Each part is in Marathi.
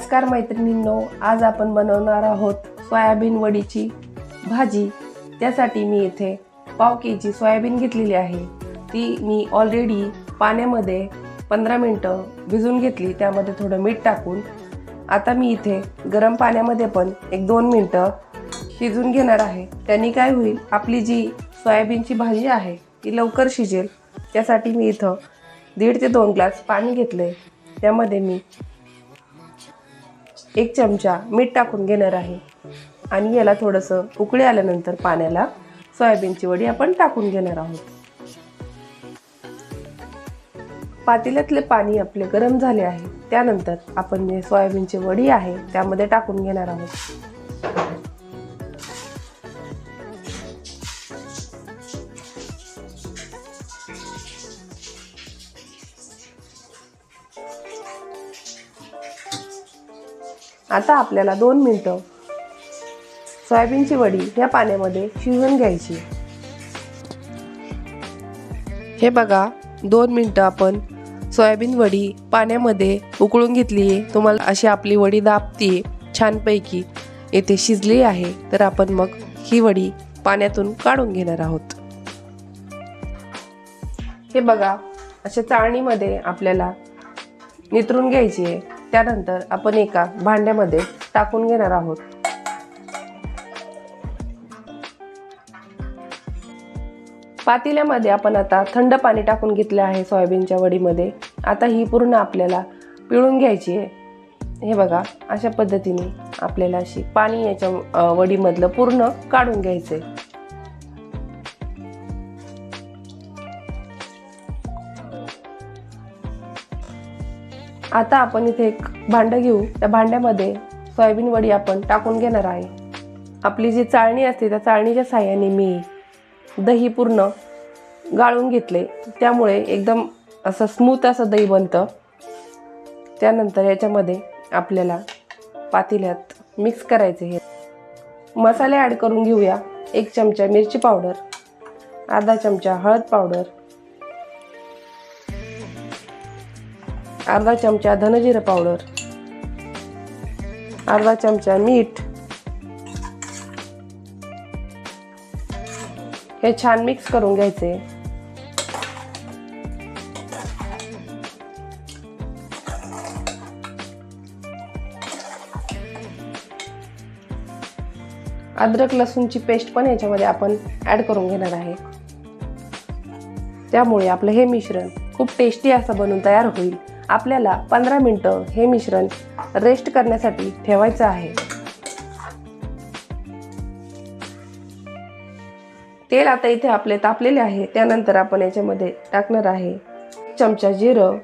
नमस्कार मैत्रिणींनो आज आपण बनवणार आहोत सोयाबीन वडीची भाजी. त्यासाठी मी इथे पाव के जी सोयाबीन घेतलेली आहे. ती मी ऑलरेडी पाण्यामध्ये पंधरा मिनटं भिजून घेतली त्यामध्ये थोडं मीठ टाकून. आता मी इथे गरम पाण्यामध्ये पण एक दोन मिनटं शिजून घेणार आहे. त्यांनी काय होईल आपली जी सोयाबीनची भाजी आहे ती लवकर शिजेल. त्यासाठी मी इथं दीड ते दोन ग्लास पाणी घेतलं त्यामध्ये मी एक चमचा मीठ टाकून घेणार आहे. आणि याला थोडंसं उकळी आल्यानंतर पाण्याला सोयाबीनची वडी आपण टाकून घेणार आहोत. पातेल्यातले पाणी आपले गरम झाले आहे. त्यानंतर आपण जे सोयाबीनची वडी आहे त्यामध्ये टाकून घेणार आहोत. आता आपल्याला दोन मिनटं सोयाबीनची वडी या पाण्यामध्ये शिजवून घ्यायची. हे बघा दोन मिनटं आपण सोयाबीन वडी पाण्यामध्ये उकळून घेतली आहे. तुम्हाला अशी आपली वडी दाबती छानपैकी. येथे शिजली आहे. तर आपण मग ही वडी पाण्यातून काढून घेणार आहोत. हे बघा अशा चाळणीमध्ये आपल्याला नितरून घ्यायची आहे. त्यानंतर आपण एका भांड्यामध्ये टाकून घेणार आहोत. पातेल्यामध्ये आपण आता थंड पाणी टाकून घेतले आहे सोयाबीनच्या वडीमध्ये. आता ही पूर्ण आपल्याला पिळून घ्यायची आहे. हे बघा अशा पद्धतीने आपल्याला अशी पाणी याच्या वडीमधलं पूर्ण काढून घ्यायचं आहे आता आपण इथे एक भांडं घेऊ. त्या भांड्यामध्ये सोयाबीन वडी आपण टाकून घेणार आहे. आपली जी चाळणी असते त्या चाळणीच्या साह्याने मी दही पूर्ण गाळून घेतले. त्यामुळे एकदम असं स्मूथ असं दही बनतं. त्यानंतर याच्यामध्ये आपल्याला पातेल्यात मिक्स करायचे हे. मसाले ॲड करून घेऊया. एक चमचा मिरची पावडर अर्धा चमचा हळद पावडर अर्धा चमचा धनजिरं पावडर अर्धा चमचा मीठ. हे छान मिक्स करून घ्यायचे. अद्रक लसूणची पेस्ट पण याच्यामध्ये आपण ॲड करून घेणार आहे. त्यामुळे आपलं हे मिश्रण खूप टेस्टी असं बनून तयार होईल. आपल्याला पंधरा मिनटं हे मिश्रण रेस्ट करण्यासाठी ठेवायचं आहे. तेल आता इथे आपले तापलेले आहे. त्यानंतर आपण याच्यामध्ये टाकणार आहे चमचा जिरं.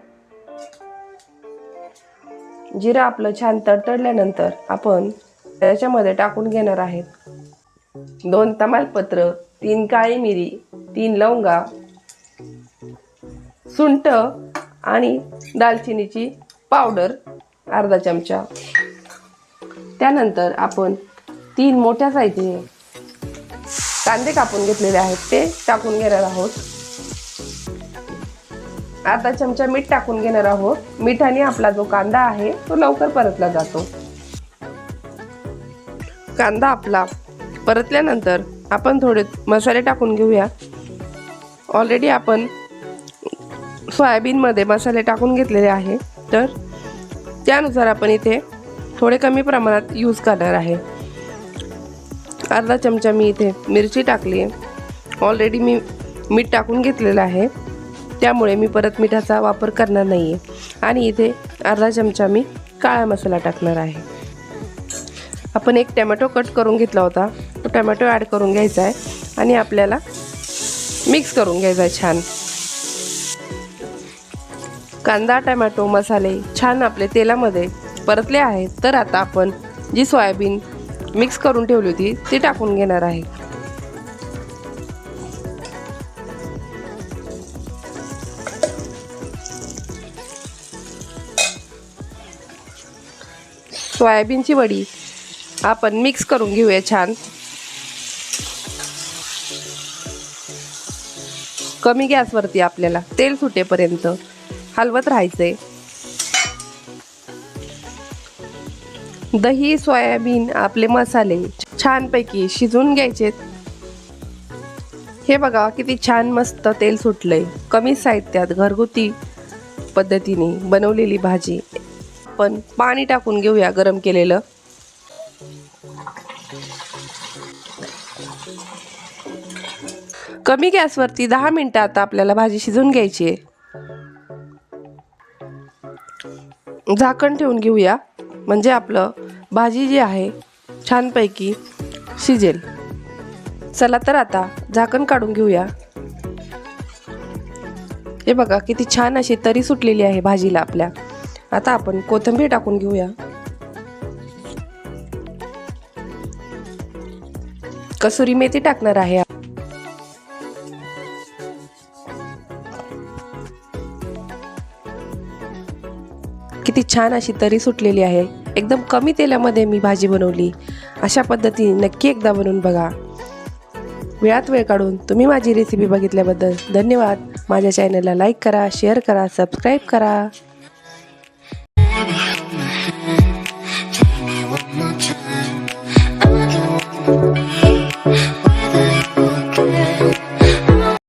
जिरं आपलं छान तडतडल्यानंतर आपण त्याच्यामध्ये टाकून घेणार आहेत. दोन तमालपत्र तीन काळी मिरी तीन लवंगा सुंट आणि दालचिनीची पावडर अर्धा चमचा. त्यानंतर आपण तीन मोठ्या साईजचे कांदे कापून घेतलेले आहेत ते टाकून घेणार आहोत. अर्धा चमचा मीठ टाकून घेणार आहोत. मिठाने आपला जो कांदा आहे तो लवकर परतला जातो. कांदा आपला परतल्यानंतर आपण थोडे मसाले टाकून घेऊया. ऑलरेडी आपण सोयाबीनमध्ये मसाले टाकून घेतलेले आहे. तर त्यानुसार आपण इथे थोडे कमी प्रमाणात यूज करणार आहे. अर्धा चमचा मी इथे मिरची टाकली आहे. ऑलरेडी मी मीठ टाकून घेतलेलं आहे. त्यामुळे मी परत मिठाचा वापर करणार नाही आहे आणि इथे अर्धा चमचा मी काळा मसाला टाकणार आहे. आपण एक टमॅटो कट करून घेतला होता. तो टमॅटो ॲड करून घ्यायचा आहे. आणि आपल्याला मिक्स करून घ्यायचा आहे छान. कांदा टमॅटो मसाले छान आपले तेलामध्ये परतले आहेत. तर आता आपण जी सोयाबीन मिक्स करून ठेवली होती ती टाकून घेणार आहे. सोयाबीनची वडी आपण मिक्स करून घेऊया छान. कमी गॅसवरती आपल्याला तेल सुटेपर्यंत हलवत राहायचे. दही सोयाबीन आपले मसाले छानपैकी शिजून घ्यायचे. हे बघा किती छान मस्त तेल सुटलंय. कमी साहित्यात घरगुती पद्धतीने बनवलेली भाजी. पण पाणी टाकून घेऊया गरम केलेलं. कमी गॅसवरती दहा मिनटं आता आपल्याला भाजी शिजून घ्यायची आहे. झाकण ठेवून घेऊया. म्हणजे आपलं भाजी जी आहे छानपैकी शिजेल. चला तर आता झाकण काढून घेऊया. हे बघा किती छान अशी तरी सुटलेली आहे भाजीला आपल्या. आता आपण कोथिंबीर टाकून घेऊया. कसुरी मेथी टाकणार आहे किती छान अशी तरी सुटलेली आहे. एकदम कमी तेलामध्ये मी भाजी बनवली. अशा पद्धतीने नक्की एकदा बनवून बघा. वेळात वेळ काढून तुम्ही माझी रेसिपी बघितल्याबद्दल धन्यवाद. माझ्या चॅनलला लाईक करा शेअर करा सबस्क्राईब करा.